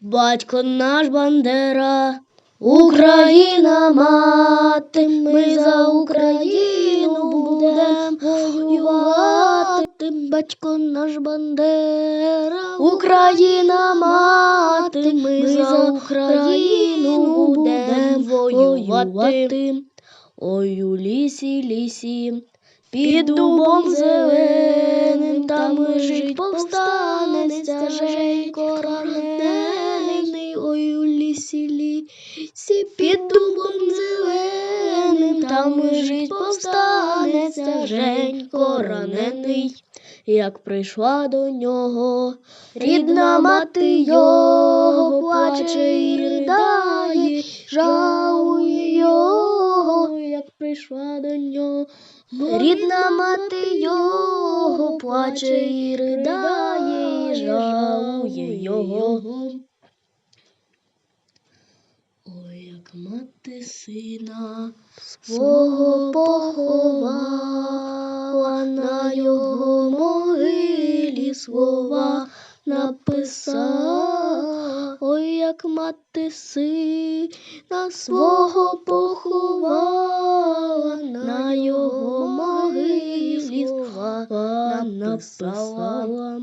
Батько наш Бандера, Україна мати, ми за Україну будем воювати. Батько наш Бандера, Україна мати, ми за Україну будем воювати. Ой у лісі, лісі, під дубом зеленим, там лежить повстанець, тяженько лісі, під дубом зеленим, там лежить повстанець, тяженько ранений. Як прийшла до нього, рідна мати його плаче і ридає, жалує його, як прийшла до нього. Рідна мати його плаче і ридає, і жалує його. Ой, як мати сина свого поховала, на його могилі слова написала. Ой, як мати сина свого поховала, на його могилі слова написала.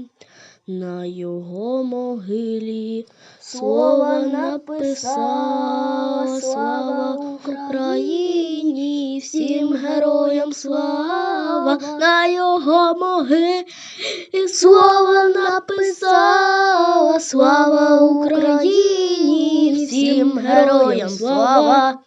На його могилі слова написала, слава Україні, всім героям слава, на його могилі слова написала, слава Україні, всім героям слава.